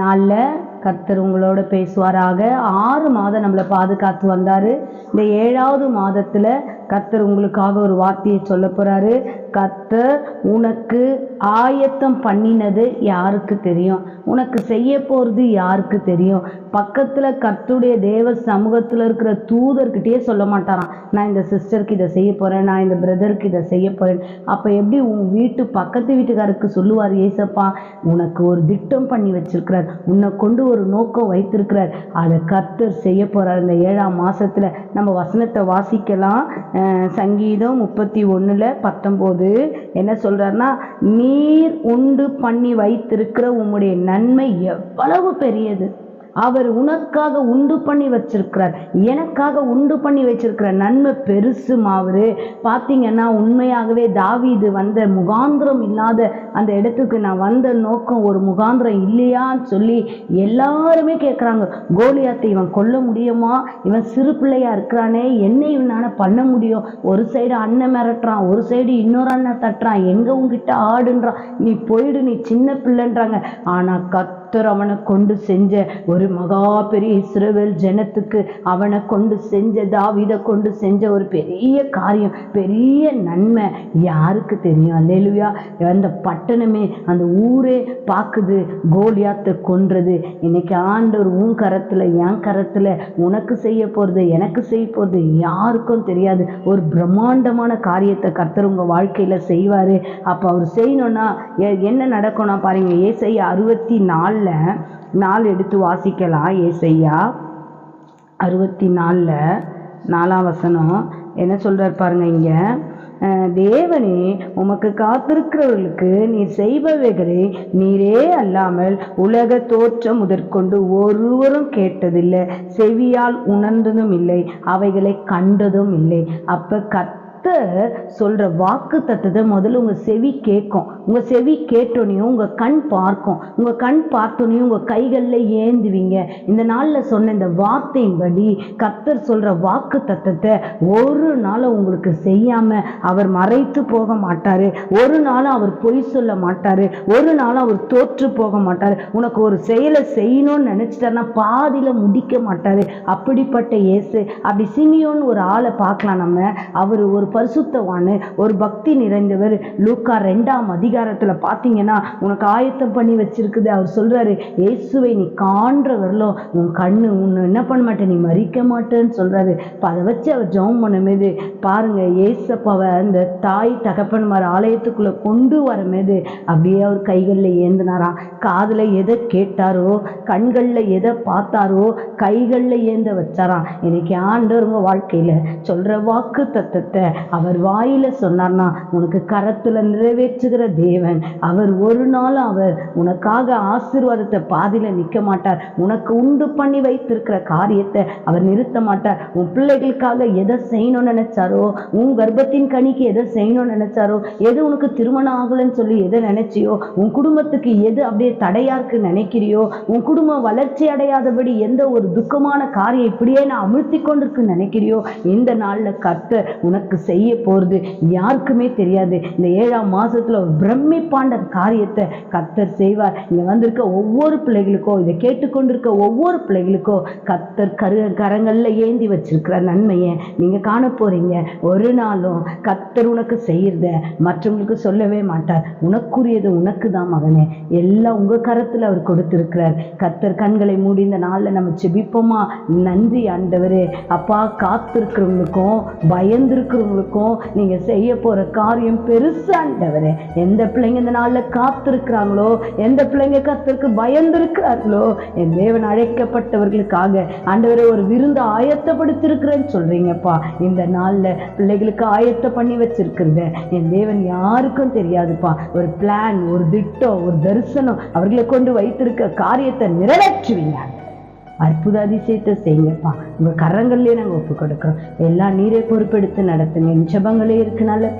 நாளில் கர்த்தர் உங்களோட பேசுவாராக. ஆறு மாதம் நம்மளை பாதுகாத்து வந்தார். இந்த ஏழாவது மாதத்தில் கர்த்தர் உங்களுக்காக ஒரு வார்த்தையை சொல்ல போகிறாரு கர்த்தர் உனக்கு ஆயத்தம் பண்ணினது யாருக்கு தெரியும்? உனக்கு செய்ய போகிறது யாருக்கு தெரியும்? பக்கத்தில் கர்த்தருடைய தேவ சமூகத்தில் இருக்கிற தூதர்கிட்டயே சொல்ல மாட்டாராம். நான் இந்த சிஸ்டருக்கு இதை செய்ய போகிறேன் நான் இந்த பிரதருக்கு இதை செய்ய போகிறேன் அப்போ எப்படி உன் வீட்டு பக்கத்து வீட்டுக்காருக்கு சொல்லுவார் ஏசப்பா? உனக்கு ஒரு திட்டம் பண்ணி வச்சிருக்கிறார். உன்னை கொண்டு ஒரு நோக்கம் வைத்திருக்கிறார். அதை கர்த்தர் செய்ய போகிறார் இந்த ஏழாம் மாசத்துல நம்ம வசனத்தை வாசிக்கலாம். சங்கீதம் முப்பத்தி ஒன்றில் பத்தொம்போது என்ன சொல்கிறாருன்னா நீர் உண்டு பண்ணி வைத்திருக்கிற உம்முடைய நன்மை எவ்வளவு பெரியது. அவர் உனக்காக உண்டு பண்ணி வச்சிருக்கிறார். எனக்காக உண்டு பண்ணி வச்சிருக்கிற நன்மை பெருசு மாவரு. பார்த்தீங்கன்னா உண்மையாகவே தாவிது வந்த முகாந்திரம் இல்லாத அந்த இடத்துக்கு நான் வந்த நோக்கம் ஒரு முகாந்திரம் இல்லையான்னு சொல்லி எல்லாருமே கேட்குறாங்க கோலியாத்தை இவன் கொல்ல முடியுமா? இவன் சிறு பிள்ளையா இருக்கிறானே. என்ன இவனால பண்ண முடியும்? ஒரு சைடு அண்ணன் மிரட்டுறான் ஒரு சைடு இன்னொரு அண்ணன் தட்டுறான். எங்க உங்ககிட்ட ஆடுன்றான். நீ போயிடு நீ சின்ன பிள்ளைன்றாங்க. ஆனா கத்தர் அவனை கொண்டு செஞ்ச ஒரு மகா பெரிய இஸ்ரவேல் ஜனத்துக்கு அவனை கொண்டு செஞ்ச தாவிதை கொண்டு செஞ்ச ஒரு பெரிய காரியம் பெரிய நன்மை யாருக்கு தெரியும்? அல்லேலுயா. அந்த பட்டணமே அந்த ஊரே பார்க்குது கோலியாத்தை கொன்றது. இன்னைக்கு ஆண்டவர் உன் கரத்தில் என் கரத்தில் உனக்கு செய்ய போகிறது எனக்கு செய்ய போகிறது யாருக்கும் தெரியாது. ஒரு பிரம்மாண்டமான காரியத்தை கர்த்தர் உங்கள் வாழ்க்கையில் செய்வார். அப்போ அவர் செய்யணும்னா என்ன நடக்கும்னா பாருங்க ஏசையா அறுபத்தி நாலில் நாலு எடுத்து வாசிக்கலாம் ஏசையா. அறுபத்தி நாலில் நாலாம் வசனம். என்ன சொல்றார் பாருங்க இங்க. தேவனே உமக்கு காத்திருக்கிறவர்களுக்கு நீர் செய்பவைகளை நீரே அல்லாமல் உலக தோற்றம் முதற்கொண்டு ஒருவரும் கேட்டதில்லை. செவியால் உணர்ந்ததும் இல்லை அவைகளை கண்டதும் இல்லை. அப்ப கத்த சொல்கிற வாக்கு தத்துவத்தை முதல்ல உங்கள் செவி கேட்கும். உங்கள் செவி கேட்டோனையும் உங்கள் கண் பார்க்கும். உங்கள் கண் பார்த்தோனையும் உங்கள் கைகளில் ஏந்துவீங்க. இந்த நாளில் சொன்ன இந்த வார்த்தையின்படி கர்த்தர் சொல்கிற வாக்கு தத்துவத்தை ஒரு நாளும் உங்களுக்கு செய்யாமல் அவர் மறைத்து போக மாட்டார். ஒரு நாளும் அவர் பொய் சொல்ல மாட்டார். ஒரு நாளும் அவர் தோற்று போக மாட்டார். உனக்கு ஒரு செயலை செய்யணும்னு நினச்சிட்டாருன்னா பாதியில் முடிக்க மாட்டார். அப்படிப்பட்ட இயேசு. அப்படி சிமியோன்னு ஒரு ஆளை பார்க்கலாம் நம்ம. அவர் ஒரு பரிசுத்தவான் ஒரு பக்தி நிறைந்தவர். லூக்கா ரெண்டாம் அதிகாரத்தில் பார்த்தீங்கன்னா உனக்கு ஆயத்தம் பண்ணி வச்சிருக்குது. அவர் சொல்கிறாரு இயேசுவை நீ காண்ற வரலும் உன் கண்ணு உன்னை என்ன பண்ண மாட்டேன் நீ மறிக்க மாட்டேன்னு சொல்கிறாரு இப்போ அதை வச்சு அவர் ஜெபம் பண்ணும்போது பாருங்க ஏசப்பாவை அந்த தாய் தகப்பன்மார் ஆலயத்துக்குள்ளே கொண்டு வரமேது அப்படியே அவர் கைகளில் ஏந்தினாராம். காதில் எதை கேட்டாரோ கண்களில் எதை பார்த்தாரோ கைகளில் ஏந்த வச்சாராம். இன்னைக்கு ஆண்டவருங்க வாழ்க்கையில் வாழ்க்கையில சொல்ற வாக்கு தத்தத்தை அவர் வாயில சொன்னார்னா உனக்கு கரத்துல நிறைவேற்றுகிற தேவன். அவர் ஒரு நாள் அவர் உனக்காக ஆசீர்வாதத்தை பாதியில நிற்க மாட்டார். உனக்கு உண்டு பண்ணி வைத்திருக்கிற காரியத்தை அவர் நிறுத்த மாட்டார். உன் பிள்ளைகளுக்காக எதை செய்யணும்னு நினைச்சாரோ உன் கர்ப்பத்தின் கனிக்கு எதை செய்யணும்னு நினைச்சாரோ எது உனக்கு திருமணம் ஆகலைன்னு சொல்லி எதை நினைச்சியோ உன் குடும்பத்துக்கு எது அப்படியே தடையா இருக்கு நினைக்கிறியோ உன் குடும்பம் வளர்ச்சி அடையாதபடி எந்த ஒரு துக்கமான காரியம் இப்படியே நான் அமிழ்த்தி கொண்டிருக்குன்னு நினைக்கிறியோ? இந்த நாள்ல கர்த்தர் உனக்கு செய்ய போறது யாருக்குமே தெரியாது. இந்த ஏழாம் மாசத்துல ஒரு பிரமிப்பாண்ட காரியத்தை கர்த்தர் செய்வார். இங்க வந்திருக்க ஒவ்வொரு பிள்ளைகளுக்கோ இதை கேட்டுக்கொண்டிருக்க ஒவ்வொரு பிள்ளைகளுக்கோ கர்த்தர் கரு கரங்கள்ல ஏந்தி வச்சிருக்கிற நன்மையை நீங்க காண போறீங்க. ஒரு நாளும் கர்த்தர் உனக்கு செய்கிறத மற்றவங்களுக்கு சொல்லவே மாட்டார். உனக்குரியது உனக்கு தான் மகனே. எல்லாம் உங்க கரத்துல அவர் கொடுத்துருக்கிறார். கர்த்தர் கண்களை மூடி இந்த நாள்ல நம்ம செபிப்போமா நன்றி ஆண்டவரே. அப்பா காத்திருக்கிறவங்களுக்கும் பயந்திருக்கிறவங்களுக்கும் நீங்க செய்ய போற காரியம் பெருசு ஆண்டவரே. எந்த பிள்ளைங்க இந்த நாள்ல காத்திருக்கிறாங்களோ எந்த பிள்ளைங்க கர்த்தருக்கு பயந்திருக்கிறார்களோ என் தேவன் அழைக்கப்பட்டவர்களுக்காக ஆண்டவரே ஒரு விருந்து ஆயத்தப்படுத்திருக்கிறேன்னு சொல்றீங்கப்பா. இந்த நாள்ல பிள்ளைகளுக்கு ஆயத்த பண்ணி வச்சிருக்கிறத என் தேவன் யாருக்கும் தெரியாதுப்பா. ஒரு பிளான் ஒரு திட்டம் ஒரு தரிசனம் அவர்களை கொண்டு வைத்திருக்க காரியத்தை நிறைவேற்றுவீங்க. அற்புத அதிசயத்தை செய்யுங்கப்பா உங்க கரங்கள்லயே நாங்க ஒப்பு கொடுக்குறோம் எல்லாம் நீரை பொறுப்பெடுத்து நடத்துங்க. என் ஜெபங்களே இருக்கு நல்ல